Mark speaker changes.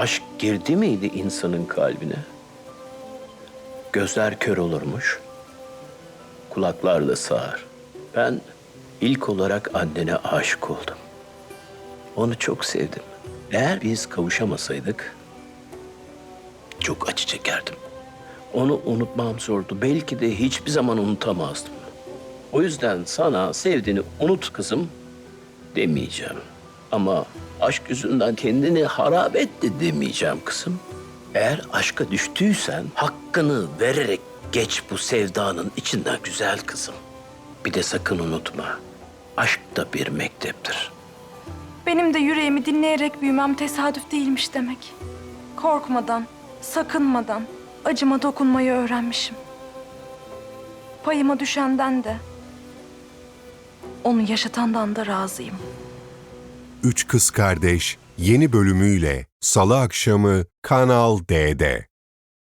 Speaker 1: aşk girdi miydi insanın kalbine? Gözler kör olurmuş, kulaklar da sağır. Ben ilk olarak annene aşık oldum. Onu çok sevdim. Eğer biz kavuşamasaydık çok acı çekerdim. Onu unutmam zordu. Belki de hiçbir zaman unutamazdım. O yüzden sana sevdiğini unut kızım demeyeceğim. Ama aşk yüzünden kendini harap etti demeyeceğim kızım. Eğer aşka düştüysen hakkını vererek geç bu sevdanın içinden güzel kızım. Bir de sakın unutma. Aşk da bir mekteptir.
Speaker 2: Benim de yüreğimi dinleyerek büyümem tesadüf değilmiş demek. Korkmadan, sakınmadan acıma dokunmayı öğrenmişim. Payıma düşenden de, onu yaşatandan da razıyım.
Speaker 3: Üç Kız Kardeş yeni bölümüyle Salı akşamı Kanal D'de.